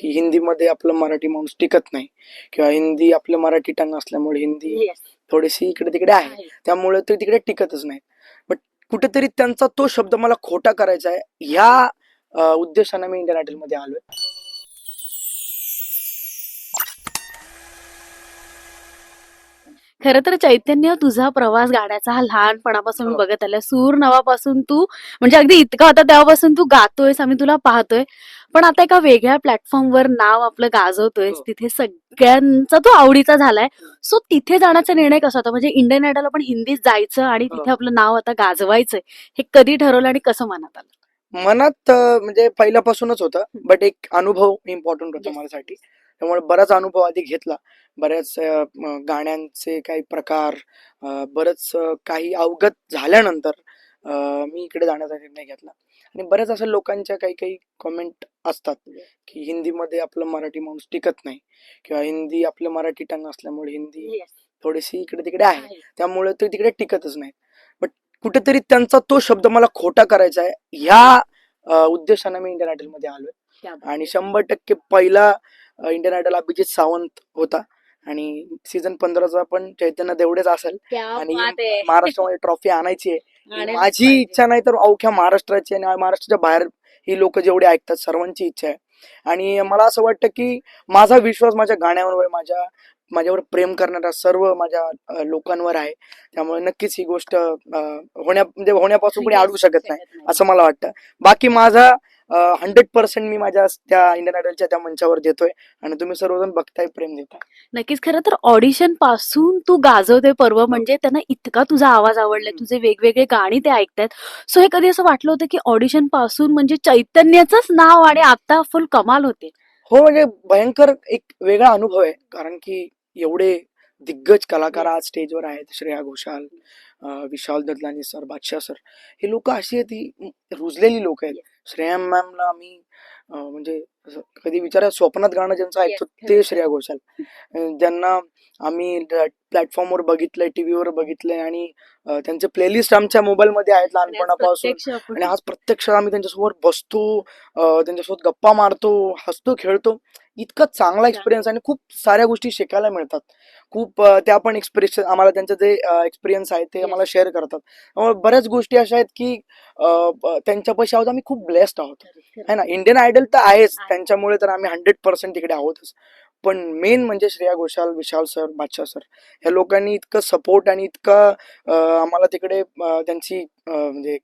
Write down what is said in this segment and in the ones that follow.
की हिंदीमध्ये आपलं मराठी माणूस टिकत नाही. किंवा हिंदी आपलं मराठी टंग असल्यामुळे हिंदी थोडीशी इकडे तिकडे आहे. त्यामुळे ते तिकडे टिकतच नाही. बट कुठेतरी त्यांचा तो शब्द मला खोटा करायचा आहे. ह्या उद्देशाने मी इंडियन आयडलमध्ये आलोय. खरं तर चैतन्य तुझा प्रवास गाण्याचा हा लहानपणापासून मी हो. बघत आलाय सूर नावापासून तू म्हणजे अगदी इतका होता तेव्हापासून तू गातोयस आम्ही तुला पाहतोय पण आता एका वेगळ्या प्लॅटफॉर्मवर नाव आपलं गाजवतोयस हो. तिथे सगळ्यांचा तो आवडीचा झालाय सो तिथे जाण्याचा निर्णय कसा होता म्हणजे इंडियन आयडल आपण हिंदीत जायचं आणि हो. तिथे आपलं नाव आता गाजवायचंय हे कधी ठरवलं आणि कसं मनात आलं मनात म्हणजे पहिल्यापासूनच होतं बट एक अनुभव इम्पॉर्टंट होता. माझ्यासाठी त्यामुळे बराच अनुभव आधी घेतला. बऱ्याच गाण्यांचे काही प्रकार बरंच काही अवगत झाल्यानंतर मी इकडे जाण्याचा निर्णय घेतला. आणि बऱ्याच असं लोकांच्या काही काही कमेंट असतात की हिंदीमध्ये आपलं मराठी माणूस टिकत नाही किंवा हिंदी आपलं मराठी टंग असल्यामुळे हिंदी थोडीशी इकडे तिकडे आहे. त्यामुळे ते तिकडे टिकतच नाही बट कुठेतरी त्यांचा तो शब्द मला खोटा करायचा आहे. ह्या उद्देशाने मी इंडियन आयडलमध्ये आलोय आणि शंभर टक्के पहिला इंडियन आयडल अभिजित सावंत होता. आणि सीझन पंधराचा पण चैतन्य देवडेच असेल. आणि महाराष्ट्रामध्ये ट्रॉफी आणायची आहे. माझी इच्छा नाही तर अवघ्या महाराष्ट्राची आणि महाराष्ट्राच्या बाहेर ही लोक जेवढे ऐकतात सर्वांची इच्छा आहे. आणि मला असं वाटतं की माझा विश्वास माझ्या गाण्यावर माझ्या माझ्यावर प्रेम करणाऱ्या सर्व माझ्या लोकांवर आहे. त्यामुळे नक्कीच ही गोष्ट होण्या म्हणजे होण्यापासून कोणी अडवू शकत नाही असं मला वाटतं. बाकी माझा हंड्रेड पर्सेंट मी माझ्या त्या इंडियन आयडलच्या त्या मंचावर देतोय आणि तुम्ही सर्वजण बघताय प्रेम देताय. नक्कीच खरं तर ऑडिशनपासून तू गाजवते पर्व म्हणजे त्यांना इतका तुझा आवाज आवडलाय तुझे वेगवेगळे गाणी ते ऐकतायत. सो हे कधी असं वाटलं होतं की ऑडिशनपासून म्हणजे चैतन्याचंच नाव आणि आता फुल कमाल होते? हो म्हणजे भयंकर एक वेगळा अनुभव आहे. कारण की एवढे दिग्गज कलाकार आज स्टेजवर आहेत श्रेया घोषाल विशाल ददलानी सर बादशाह सर. हे लोक अशी आहेत ही रुजलेली लोक आहेत. श्रेया मॅमला आम्ही म्हणजे कधी विचारा स्वप्नात गाणं ज्यांचं ऐकतो ते श्रेया घोषाल. ज्यांना आम्ही प्लॅटफॉर्मवर बघितलंय टीव्हीवर बघितलंय आणि त्यांचे प्लेलिस्ट आमच्या मोबाईल मध्ये आहेत लहानपणापासून. आणि आज प्रत्यक्ष आम्ही त्यांच्यासोबत बसतो त्यांच्यासोबत गप्पा मारतो हसतो खेळतो. इतका चांगला एक्सपिरियन्स आणि खूप साऱ्या गोष्टी शिकायला मिळतात. खूप त्या पण एक्सपिरियन्स आम्हाला त्यांचं जे एक्सपिरियन्स आहे ते. आम्हाला शेअर करतात. त्यामुळे बऱ्याच गोष्टी अशा आहेत की त्यांच्यापाशी आहोत आम्ही खूप ब्लेस्ड आहोत. है ना? इंडियन आयडल तर आहेच. आहे. त्यांच्यामुळे तर आम्ही हंड्रेड पर्सेंट तिकडे आहोतच. पण मेन म्हणजे श्रेया घोषाल विशाल सर बादशाह सर. ह्या लोकांनी इतकं सपोर्ट आणि इतकं आम्हाला तिकडे त्यांची म्हणजे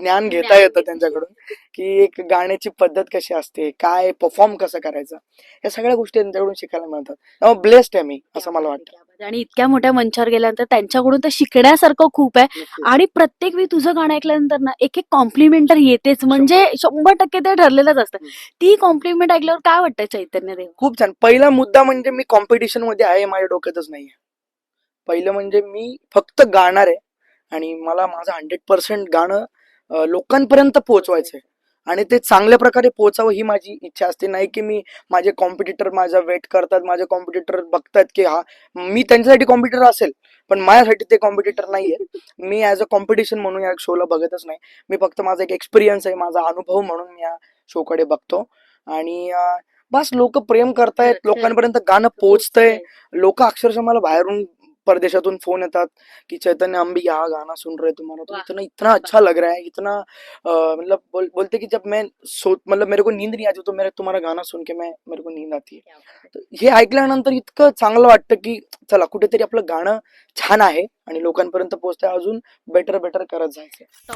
ज्ञान घेता येतं त्यांच्याकडून की एक गाण्याची पद्धत कशी असते काय परफॉर्म कसं करायचं या सगळ्या गोष्टी त्यांच्याकडून शिकायला मिळतात. ब्लेस्ड आहे मी असं मला वाटतं. आणि इतक्या मोठ्या मंचावर गेल्यानंतर त्यांच्याकडून तर शिकण्यासारखं खूप आहे. आणि प्रत्येक वेळी तुझं गाणं ऐकल्यानंतर ना एक एक कॉम्प्लिमेंट तर येतेच. म्हणजे शंभर टक्के. ते ठरलेलंच असतं. ती कॉम्प्लिमेंट ऐकल्यावर काय वाटतं चैतन्य देव? खूप छान. पहिला मुद्दा म्हणजे मी कॉम्पिटिशनमध्ये आहे माझ्या डोक्यातच नाहीये. पहिलं म्हणजे मी फक्त गाणार आहे आणि मला माझं हंड्रेड पर्सेंट गाणं लोकांपर्यंत पोहोचवायचंय. आणि ते चांगल्या प्रकारे पोहोचावं ही माझी इच्छा असते. नाही की मी माझे कॉम्पिटिटर माझा वेट करतात माझे कॉम्पिटिटर बघतात की हा मी त्यांच्यासाठी कॉम्पिटिटर असेल पण माझ्यासाठी ते कॉम्पिटिटर नाहीये. मी ऍज अ कॉम्पिटिशन म्हणून या शोला बघतच नाही. मी फक्त माझा एक एक्सपिरियन्स आहे माझा अनुभव म्हणून मी या शोकडे बघतो. आणि बस लोक प्रेम करतायत. लोकांपर्यंत गाणं पोहोचतंय. लोक अक्षरशः मला बाहेरून परदेशातून फोन येतात कि चैतन्य हम भी यहाँ गाना सुन रहे तुम्हारा। तो. इतना इतना अच्छा लग रहा है इतना मतलब बोल, बोलते कि जब मैं सो मतलब मेरे को नींद नहीं आती तो मेरे तुम्हारा गाना सुन के मैं मेरे को नींद आती है। हे। ऐकल्यानंतर इतकं चांगलं वाटतं की चला कुठेतरी आपलं गाणं छान आहे आणि लोकांपर्यंत पोहोचतंय. अजून बेटर बेटर करत जायचं